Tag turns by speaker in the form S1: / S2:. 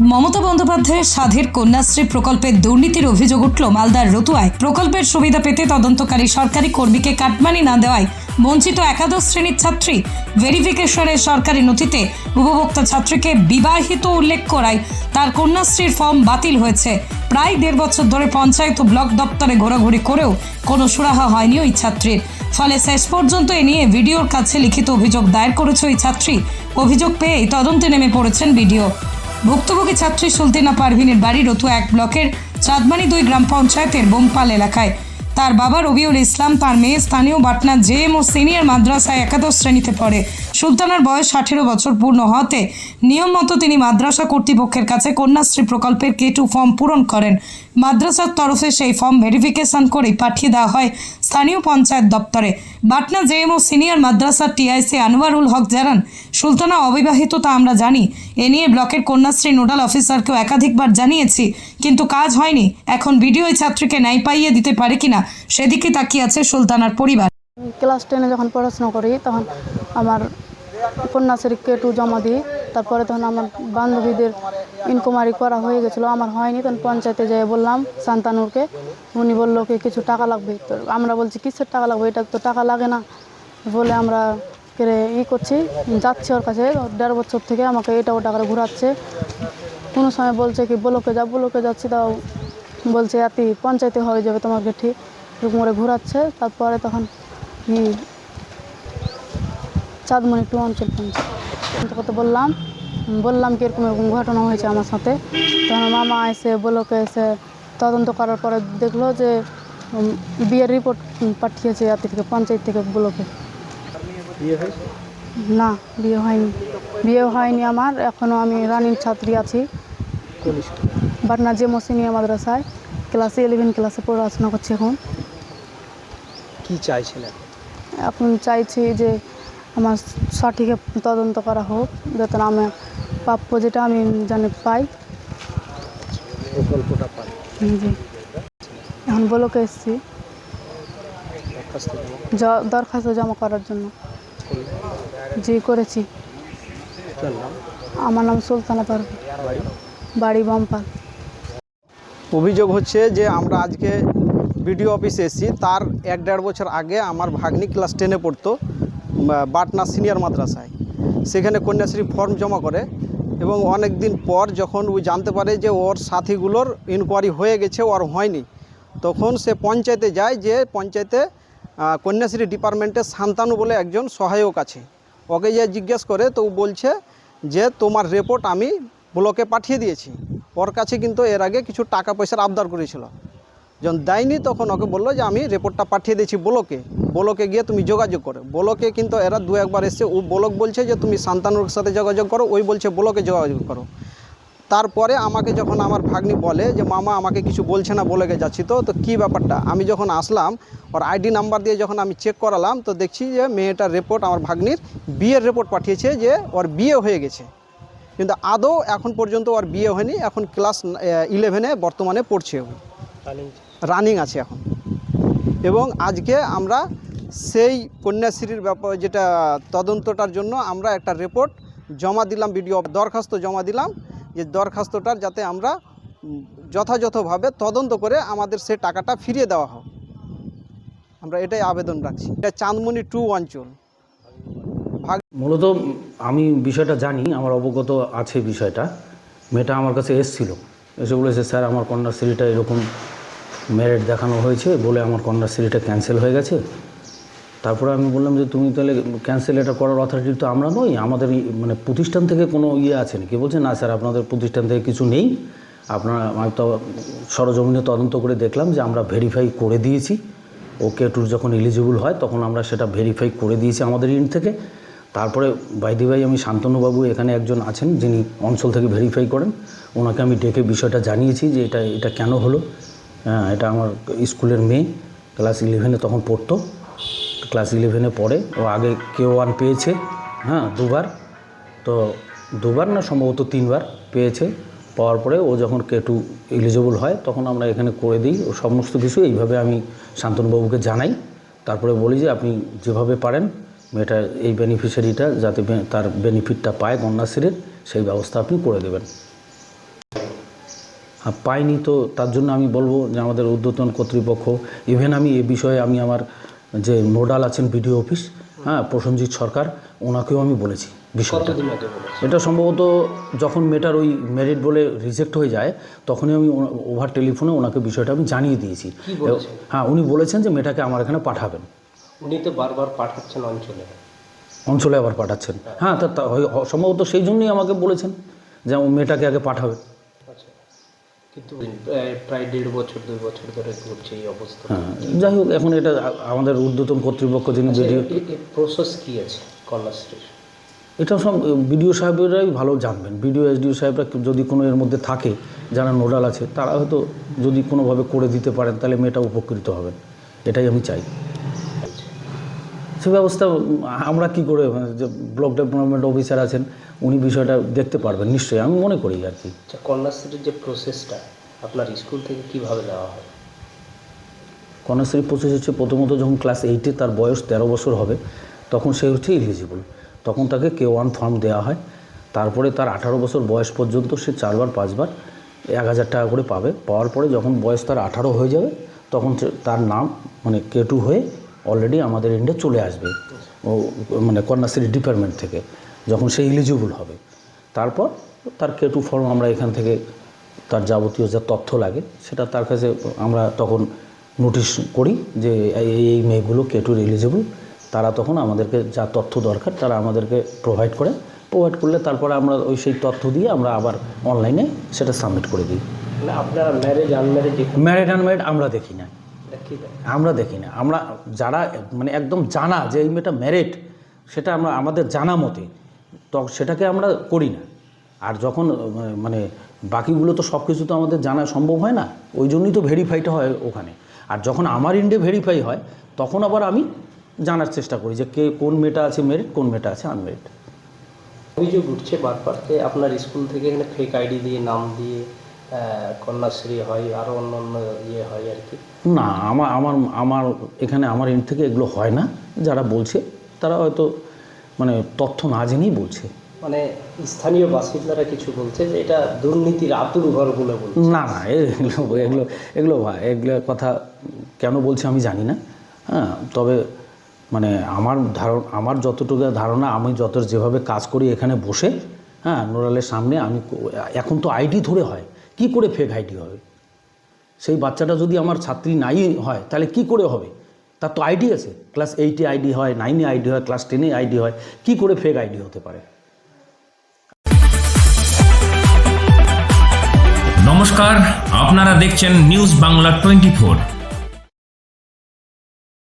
S1: মমতা বন্দ্যোপাধ্যায়ের সাধের কন্যাশ্রী প্রকল্পের দুর্নীতির অভিযোগ উঠল মালদার রতুয়ায়। প্রকল্পের সুবিধা পেতে তদন্তকারী সরকারি কর্মীকে কাটমানি না দেওয়ায় বঞ্চিত একাদশ শ্রেণির ছাত্রী ভেরিফিকেশনের সরকারি নথিতে উপভোক্তা ছাত্রীকে বিবাহিত উল্লেখ করায় তার কন্যাশ্রীর ফর্ম বাতিল হয়েছে। প্রায় দেড় বছর ধরে পঞ্চায়েত ও ব্লক দপ্তরে ঘোরাঘুরি করেও কোনো সুরাহা হয়নি ওই ছাত্রীর। ফলে শেষ পর্যন্ত এ নিয়ে ভিডিওর কাছে লিখিত অভিযোগ দায়ের করেছে ওই ছাত্রী। অভিযোগ পেয়েই তদন্তে নেমে পড়েছেন ভিডিও ভুক্তভোগী ছাত্রী সুলতিনা পারভিনের বাড়ি রতুয়া এক ব্লকের চাঁদমানি দুই গ্রাম পঞ্চায়েতের বোমপাল এলাকায়। তার বাবা রবিউল ইসলাম, তার মেয়ে স্থানীয় বাটনা জেএম ও সিনিয়র মাদ্রাসায় একাদশ শ্রেণীতে পড়ে। সুলতানার বয়স আঠেরো বছর, পূর্ণ হতে নিয়ম মতো তিনি মাদ্রাসা কর্তৃপক্ষের কাছে কন্যাশ্রী প্রকল্পের কে টু ফর্ম পূরণ করেন। মাদ্রাসার তরফে সেই ফর্ম ভেরিফিকেশন করে পাঠিয়ে দেওয়া হয় স্থানীয় পঞ্চায়েত দপ্তরে। বাটনা জেএমও সিনিয়র মাদ্রাসার টিআইসি আনোয়ারুল হক জানান, সুলতানা অবিবাহিত তা আমরা জানি। এ নিয়ে ব্লকের কন্যাশ্রী নোডাল অফিসারকেও একাধিকবার জানিয়েছি, কিন্তু কাজ হয়নি। এখন ভিডিও ছাত্রীকে ন্যায় পাইয়ে দিতে পারে কিনা, সেদিকে তাকিয়ে আছে সুলতানার পরিবার।
S2: ক্লাস টেনে যখন পড়াশোনা করি, তখন আমার কন্যাশ্রী কে টু জমা দিই। তারপরে তখন আমার বান্ধবীদের ইনকোয়ারি করা হয়ে গেছিল। আমার হয়নি, তখন পঞ্চায়েতে যেয়ে বললাম শান্তানুরকে। উনি বলল কি কিছু টাকা লাগবে? তো আমরা বলছি, কিসের টাকা লাগবে? এটা তো টাকা লাগে না। বলে আমরা ই করছি, যাচ্ছি ওর কাছে। দেড় বছর থেকে আমাকে এটা ওটা করে ঘোরাচ্ছে। কোনো সময় বলছে কি, ব্লকে যা, ব্লকে যাচ্ছি, তাও বলছে এতি পঞ্চায়েতে হয়ে যাবে তোমাকে ঠিক এরকম করে ঘোরাচ্ছে। তারপরে তখন ই চাঁদমণি টু অঞ্চল পঞ্চায়েত। কত বললাম বললাম কি এরকম এরকম ঘটনা হয়েছে আমার সাথে। তখন মামা এসে ব্লকে এসে তদন্ত করার পরে দেখল যে বিয়ের রিপোর্ট পাঠিয়েছে এত থেকে পঞ্চায়েত থেকে ব্লকে। না বিয়ে হয়নি। বিয়ে হয়নি আমার এখনও আমি রানির ছাত্রী আছি। বাটনা যে মসিনিয়া মাদ্রাসায় ক্লাসে ইলেভেন ক্লাসে পড়াশোনা করছি এখন।
S3: কি চাইছিলেন
S2: এখন চাইছি যে আমার সঠিক তদন্ত করা হোক যাতে না আমার প্রাপ্য যেটা আমি জানি পাই। জি। এখন ব্লকে এসেছি।
S3: দরখাস্ত জমা
S2: করার জন্য। জি করেছি। আমার নাম সুলতানা পারভি।
S3: বাড়ি
S2: বম্পাল।
S3: অভিযোগ হচ্ছে যে আমরা আজকে বিডিও অফিসে এসেছি। তার এক দেড় বছর আগে আমার ভাগ্নি ক্লাস টেনে পড়তো। বাটনা সিনিয়র মাদ্রাসায়। সেখানে কন্যাশ্রী ফর্ম জমা করে এবং অনেক দিন পর যখন ওই জানতে পারে যে ওর সাথীগুলোর ইনকোয়ারি হয়ে গেছে, ওর হয়নি, তখন সে পঞ্চায়েতে যায় যে পঞ্চায়েতে কন্যাশ্রী ডিপার্টমেন্টে শান্তানু বলে একজন সহায়ক আছে। ওকে যে জিজ্ঞেস করে, তো ও বলছে যে তোমার রিপোর্ট আমি ব্লকে পাঠিয়ে দিয়েছি। ওর কাছে কিন্তু এর আগে কিছু টাকা পয়সার আবদার করেছিল। যখন দেয়নি তখন ওকে বলল যে, আমি রিপোর্টটা পাঠিয়ে দিয়েছি ব্লকে। ব্লকে গিয়ে তুমি যোগাযোগ করো। ব্লকে কিন্তু এরা দু একবার এসছে। ও ব্লক বলছে যে, তুমি শান্তানুর সাথে যোগাযোগ করো। ওই বলছে, ব্লকে যোগাযোগ করো। তারপরে আমাকে যখন আমার ভাগ্নি বলে যে, মামা, আমাকে কিছু বলছে না বলে যাচ্ছি তো। তো কী ব্যাপারটা? আমি যখন আসলাম, ওর আইডি নাম্বার দিয়ে যখন আমি চেক করালাম, তো দেখছি যে, মেয়েটার রিপোর্ট আমার ভাগ্নির বিয়ের রিপোর্ট পাঠিয়েছে যে, ওর বিয়ে হয়ে গেছে। কিন্তু আদৌ এখন পর্যন্ত ওর বিয়ে হয়নি। এখন ক্লাস ইলেভেনে বর্তমানে পড়ছে ও। রানিং আছে এখন। এবং আজকে আমরা সেই কন্যাশ্রীর ব্যাপার যেটা তদন্তটার জন্য আমরা একটা রিপোর্ট জমা দিলাম ভিডিও দরখাস্ত জমা দিলাম, যে দরখাস্তটার যাতে আমরা যথাযথভাবে তদন্ত করে আমাদের সে টাকাটা ফিরিয়ে দেওয়া হোক। আমরা এটাই আবেদন রাখছি। এটা চাঁদমণি টু অঞ্চল।
S4: মূলত আমি বিষয়টা জানি, আমার অবগত আছে বিষয়টা। মেয়েটা আমার কাছে এসছিল। এসে বলেছে, স্যার, আমার কন্যাশ্রীটা এরকম মেরিট দেখানো হয়েছে বলে আমার কন্যাশ্রীটা ক্যান্সেল হয়ে গেছে। তারপরে আমি বললাম যে, তুমি তাহলে ক্যান্সেল এটা করার অথরিটি তো আমরা নই, আমাদের মানে প্রতিষ্ঠান থেকে কোনো ইয়ে আছে নাকি? বলছে, না স্যার, আপনাদের প্রতিষ্ঠান থেকে কিছু নেই। আপনারা, আমি তো সরজমিনে তদন্ত করে দেখলাম যে আমরা ভেরিফাই করে দিয়েছি। ওকে টুর যখন এলিজিবল হয়, তখন আমরা সেটা ভেরিফাই করে দিয়েছি আমাদের ইন থেকে। তারপরে বাইদি ভাই আমি শান্তনুবাবু এখানে একজন আছেন যিনি অঞ্চল থেকে ভেরিফাই করেন। ওনাকে আমি ডেকে বিষয়টা জানিয়েছি যে এটা এটা কেন হলো। হ্যাঁ এটা আমার স্কুলের মেয়ে ক্লাস ইলেভেনে তখন পড়তো। ক্লাস ইলেভেনে পড়ে। ও আগে কে ওয়ান পেয়েছে হ্যাঁ দুবার। তো দুবার না, সম্ভবত তিনবার পেয়েছে। পাওয়ার পরে ও যখন কে টু এলিজিবল হয়, তখন আমরা এখানে করে দিই। ও সমস্ত কিছু এইভাবে আমি শান্তনুবাবুকে জানাই। তারপরে বলি যে, আপনি যেভাবে পারেন, মেয়েটা এই বেনিফিশিয়ারিটা যাতে তার বেনিফিটটা পায় কন্যাশ্রীর, সেই ব্যবস্থা আপনি করে দেবেন। পাইনি তো তার জন্য আমি বলব যে আমাদের ঊর্ধ্বতন কর্তৃপক্ষ ইভেন আমি এ বিষয়ে আমি আমার যে নোডাল আছেন বিডিও অফিস হ্যাঁ প্রসেনজিৎ সরকার ওনাকেও আমি বলেছি বিষয়টা। এটা সম্ভবত যখন মেয়েটার ওই মেরিট বলে রিজেক্ট হয়ে যায় তখনই আমি ওভার টেলিফোনে ওনাকে বিষয়টা আমি জানিয়ে দিয়েছি। হ্যাঁ উনি বলেছেন যে মেয়েটাকে আমার এখানে পাঠাবেন।
S5: উনি তো বারবার পাঠাচ্ছেন অঞ্চলে।
S4: অঞ্চলে আবার পাঠাচ্ছেন। হ্যাঁ তা তা হয়- সম্ভবত সেই জন্যই আমাকে বলেছেন যে ও মেয়েটাকে আগে পাঠাবে।
S5: কিন্তু প্রায়- দেড় বছর দুই বছর ধরে ঘুরছে এই অবস্থা।
S4: হ্যাঁ যাই হোক এখন এটা আমাদের ঊর্ধ্বতন কর্তৃপক্ষ যিনি ভিডিও
S5: প্রসেস কি আছে কন্যাশ্রীর
S4: এটা সব বিডিও সাহেবরাই ভালো জানবেন। বিডিও এসডিও সাহেবরা যদি কোনো এর মধ্যে থাকে যারা নোডাল আছে তারা হয়তো যদি কোনোভাবে করে দিতে পারেন তাহলে মেয়েটা উপকৃত হবেন। এটাই আমি চাই। ব্যবস্থা আমরা কি করে যে ব্লক ডেভেলপমেন্ট অফিসার আছেন উনি বিষয়টা দেখতে পারবেন নিশ্চয়ই আমি মনে করি আর কি।
S5: আচ্ছা কন্যাশ্রীর যে প্রসেসটা আপনার স্কুল থেকে কীভাবে দেওয়া হয়?
S4: কন্যাশ্রী প্রসেস হচ্ছে প্রথমত যখন ক্লাস এইটে তার বয়স তেরো বছর হবে তখন সে হচ্ছে এলিজিবল তখন তাকে কে ওয়ান ফর্ম দেওয়া হয় তারপরে তার আঠারো বছর বয়স পর্যন্ত সে চারবার পাঁচবার এক হাজার টাকা করে পাবে। পাওয়ার পরে যখন বয়স তার আঠারো হয়ে যাবে তখন তার নাম মানে কে টু হয়ে অলরেডি আমাদের ইন্ডিয়া চলে আসবে। ও মানে কন্যাশ্রী ডিপার্টমেন্ট থেকে যখন সে এলিজিবল হবে। তারপর তার কে টু ফর্ম আমরা এখান থেকে তার যাবতীয় যা তথ্য লাগে সেটা তার কাছে আমরা তখন নোটিশ করি যে এই এই মেয়েগুলো কেটুর এলিজিবল তারা তখন আমাদেরকে যা তথ্য দরকার তারা আমাদেরকে প্রোভাইড করে। প্রোভাইড করলে তারপরে আমরা ওই সেই তথ্য দিয়ে আমরা আবার অনলাইনে সেটা সাবমিট করে দিই।
S5: মানে আপনারা ম্যারেজ আনম্যারেজ
S4: ম্যারিড আনম্যারিড আমরা দেখি না।
S5: কি
S4: আমরা দেখি না। আমরা যারা মানে একদম জানা যে এই মেয়েটা ম্যারিড সেটা আমরা আমাদের জানা মতে তো সেটাকে আমরা করি না। আর যখন মানে বাকিগুলো তো সব কিছু তো আমাদের জানা সম্ভব হয় না ওই জন্যই তো ভেরিফাইটা হয় ওখানে। আর যখন আমার ইন্ডে ভেরিফাই হয় তখন আবার আমি জানার চেষ্টা করি যে কে কোন মেয়েটা আছে মেরিট কোন মেয়েটা আছে আনমেরিট
S5: অভিযোগ উঠছে বারবার আপনার স্কুল থেকে এখানে ফেক আইডি দিয়ে নাম দিয়ে কন্যাশ্রী হয় আরও অন্য অন্য ইয়ে হয় আর কি।
S4: না আমার আমার আমার এখানে আমার এন্ড থেকে এগুলো হয় না। যারা বলছে তারা হয়তো মানে তথ্য না জেনেই বলছে।
S5: মানে স্থানীয় বাসিন্দারা কিছু বলছে যে এটা দুর্নীতির আতুর ঘর বলে বলছে।
S4: না না এগুলো এগুলো এগুলো এগুলো কথা কেন বলছে আমি জানি না। হ্যাঁ তবে মানে আমার ধারণ আমার যতটুকু ধারণা আমি যত যেভাবে কাজ করি এখানে বসে হ্যাঁ নোরালের সামনে আমি এখন তো আইডি ধরে হয়। কি করে ফেক আইডি হবে? সেই বাচ্চাটা যদি আমার ছাত্রী নাই হয়, তাহলে কি করে হবে? তার তো আইডি আছে। ক্লাস এইটে আইডি হয় নাইনে আইডি হয় ক্লাস টেনে আইডি হয়, কি করে ফেক আইডি হতে পারে?
S6: নমস্কার, আপনারা দেখছেন নিউজ বাংলা টোয়েন্টি